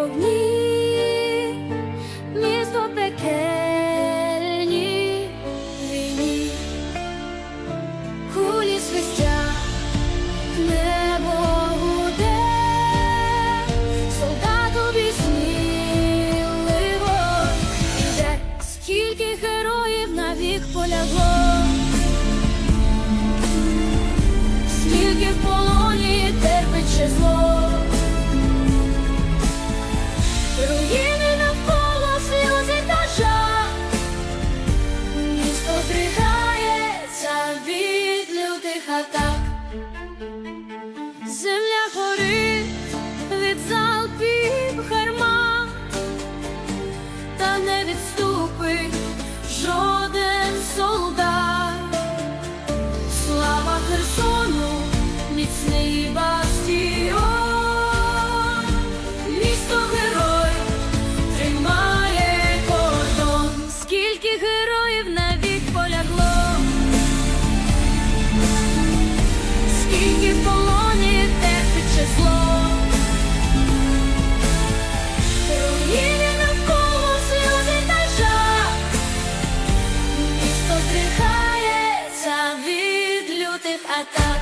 вогні, місто пекельні війні, кулі свистя, небо гуде, солдату сміливо іде, скільки героїв навік полягло, скільки в полоні терпить ще зло. I'll be ta ta